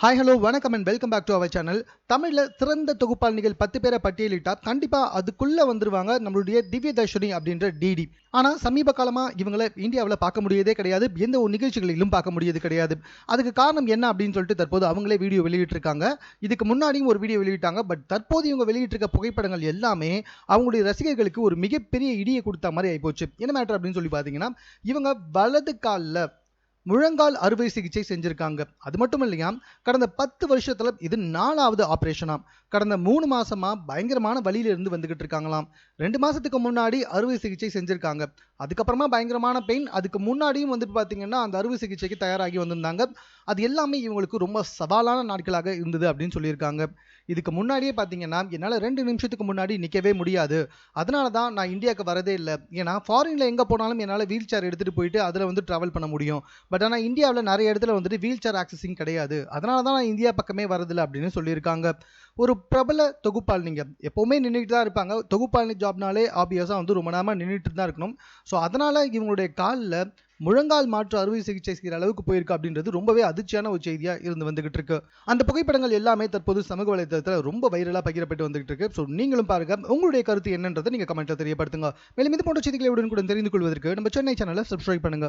Hi hello வணக்கம் and welcome back to our channel தமிழில் சிறந்த தொகுப்பாளினிகள் பத்து பேரை பட்டியலிட்டா கண்டிப்பாக அதுக்குள்ளே வந்துருவாங்க நம்மளுடைய திவ்ய தர்ஷினி அப்படின்ற டிடி ஆனால் சமீப காலமாக இவங்களை இந்தியாவில் பார்க்க முடியதே கிடையாது. எந்த ஒரு நிகழ்ச்சிகளிலும் பார்க்க முடியது கிடையாது. அதுக்கு காரணம் என்ன அப்படின்னு சொல்லிட்டு தற்போது அவங்களே வீடியோ வெளியிட்டிருக்காங்க. இதுக்கு முன்னாடியும் ஒரு வீடியோ வெளியிட்டாங்க. பட் தற்போது இவங்க வெளியிட்டிருக்க புகைப்படங்கள் எல்லாமே அவங்களுடைய ரசிகர்களுக்கு ஒரு மிகப்பெரிய இடியை கொடுத்த மாதிரி ஆகிப்போச்சு என்ன மேட்டர் அப்படின்னு சொல்லி பார்த்தீங்கன்னா இவங்க வலது காலில் முழங்கால் அறுவை சிகிச்சை செஞ்சிருக்காங்க. அது மட்டும் இல்லையா கடந்த பத்து வருஷத்துல இது நாலாவது ஆப்ரேஷனாம் கடந்த மூணு மாசமா பயங்கரமான வழியில இருந்து வந்துகிட்டு இருக்காங்களாம். ரெண்டு மாசத்துக்கு முன்னாடி அறுவை சிகிச்சை செஞ்சிருக்காங்க. அதுக்கப்புறமா பயங்கரமான பெயின் அதுக்கு முன்னாடியும் வந்துட்டு பார்த்தீங்கன்னா அந்த அறுவை சிகிச்சைக்கு தயாராகி வந்திருந்தாங்க. அது எல்லாமே இவங்களுக்கு ரொம்ப சவாலான நாட்களாக இருந்தது அப்படின்னு சொல்லியிருக்காங்க. இதுக்கு முன்னாடியே பார்த்தீங்கன்னா என்னால் ரெண்டு நிமிஷத்துக்கு முன்னாடி நிற்கவே முடியாது. அதனால தான் நான் இந்தியாவுக்கு வரதே இல்லை. ஏன்னா ஃபாரினில் எங்கே போனாலும் என்னால் வீல் சேர் எடுத்துகிட்டு போயிட்டு அதில் வந்து ட்ராவல் பண்ண முடியும். பட் ஆனால் இந்தியாவில் நிறைய இடத்துல வந்துட்டு வீல் சேர் ஆக்சஸிங் கிடையாது. அதனால தான் நான் இந்தியா பக்கமே வரதில்லை அப்படின்னு சொல்லியிருக்காங்க. ஒரு பிரபல தொகுப்பாளினிங்க எப்போவுமே நின்றுட்டு தான் இருப்பாங்க தொகுப்பாளினி ஜாப்னாலே ஆப்வியஸாக வந்து ரொம்ப நேரமாக நின்றுட்டு தான் இருக்கணும். ஸோ அதனால் இவங்களுடைய காலில் முழங்கால் மாற்று அறுவை சிகிச்சை செய்கிற அளவுக்கு போயிருக்கு அப்படின்றது ரொம்பவே அதிர்ச்சியான ஒரு செய்தியாக இருந்து வந்துகிட்டு இருக்கு. அந்த புகைப்படங்கள் எல்லாமே தற்போது சமூக வலைதளத்தில் ரொம்ப வைரலாக பகிரப்பட்டு வந்துகிட்டு இருக்கு. ஸோ நீங்களும் பாருங்க. உங்களுடைய கருத்து என்னன்றதை நீங்கள் கமெண்ட்டில் தெரியப்படுத்துங்க. மேலும் இது போன்ற செய்திகளை கூட தெரிந்து கொள்வதற்கு நம்ம சென்னை சேனலை சப்ஸ்கிரைப் பண்ணுங்க.